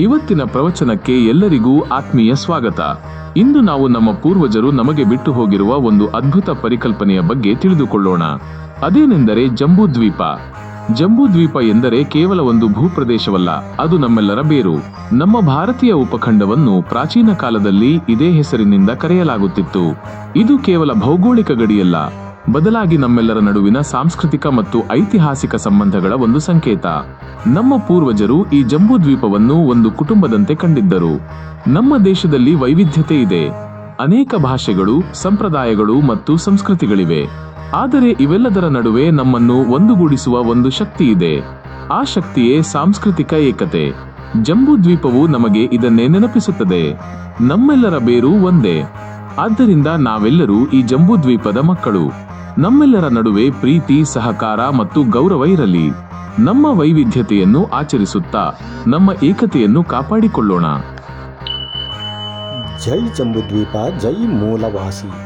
ಇವತ್ತಿನ ಪ್ರವಚನಕ್ಕೆ ಎಲ್ಲರಿಗೂ ಆತ್ಮೀಯ ಸ್ವಾಗತ. ಇಂದು ನಾವು ನಮ್ಮ ಪೂರ್ವಜರು ನಮಗೆ ಬಿಟ್ಟು ಹೋಗಿರುವ ಒಂದು ಅದ್ಭುತ ಪರಿಕಲ್ಪನೆಯ ಬಗ್ಗೆ ತಿಳಿದುಕೊಳ್ಳೋಣ. ಅದೇನೆಂದರೆ ಜಂಬೂದ್ವೀಪ. ಜಂಬೂದ್ವೀಪ ಎಂದರೆ ಕೇವಲ ಒಂದು ಭೂಪ್ರದೇಶವಲ್ಲ, ಅದು ನಮ್ಮೆಲ್ಲರ ಬೇರು. ನಮ್ಮ ಭಾರತೀಯ ಉಪಖಂಡವನ್ನು ಪ್ರಾಚೀನ ಕಾಲದಲ್ಲಿ ಇದೇ ಹೆಸರಿನಿಂದ ಕರೆಯಲಾಗುತ್ತಿತ್ತು. ಇದು ಕೇವಲ ಭೌಗೋಳಿಕ ಗಡಿಯಲ್ಲ ಬದಲಾಗಿ ನಮ್ಮೆಲ್ಲರ ನಡುವಿನ ಸಾಂಸ್ಕೃತಿಕ ಮತ್ತು ಐತಿಹಾಸಿಕ ಸಂಬಂಧಗಳ ಒಂದು ಸಂಕೇತ. ನಮ್ಮ ಪೂರ್ವಜರು ಈ ಜಂಬೂದ್ವೀಪವನ್ನು ಒಂದು ಕುಟುಂಬದಂತೆ ಕಂಡಿದ್ದರು. ನಮ್ಮ ದೇಶದಲ್ಲಿ ವೈವಿಧ್ಯತೆ ಇದೆ. ಅನೇಕ ಭಾಷೆಗಳು, ಸಂಪ್ರದಾಯಗಳು ಮತ್ತು ಸಂಸ್ಕೃತಿಗಳಿವೆ. ಆದರೆ ಇವೆಲ್ಲದರ ನಡುವೆ ನಮ್ಮನ್ನು ಒಂದುಗೂಡಿಸುವ ಒಂದು ಶಕ್ತಿ ಇದೆ. ಆ ಶಕ್ತಿಯೇ ಸಾಂಸ್ಕೃತಿಕ ಏಕತೆ. ಜಂಬೂ ದ್ವೀಪವು ನಮಗೆ ಇದನ್ನೇ ನೆನಪಿಸುತ್ತದೆ. ನಮ್ಮೆಲ್ಲರ ಬೇರು ಒಂದೇ. ಆದ್ದರಿಂದ ನಾವೆಲ್ಲರೂ ಈ ಜಂಬೂದ್ವೀಪದ ಮಕ್ಕಳು. ನಮ್ಮೆಲ್ಲರ ನಡುವೆ ಪ್ರೀತಿ, ಸಹಕಾರ ಮತ್ತು ಗೌರವ ಇರಲಿ. ನಮ್ಮ ವೈವಿಧ್ಯತೆಯನ್ನು ಆಚರಿಸುತ್ತಾ ನಮ್ಮ ಏಕತೆಯನ್ನು ಕಾಪಾಡಿಕೊಳ್ಳೋಣ. ಜೈ ಜಂಬುದ್ವೀಪ, ಜೈ ಮೂಲವಾಸಿ.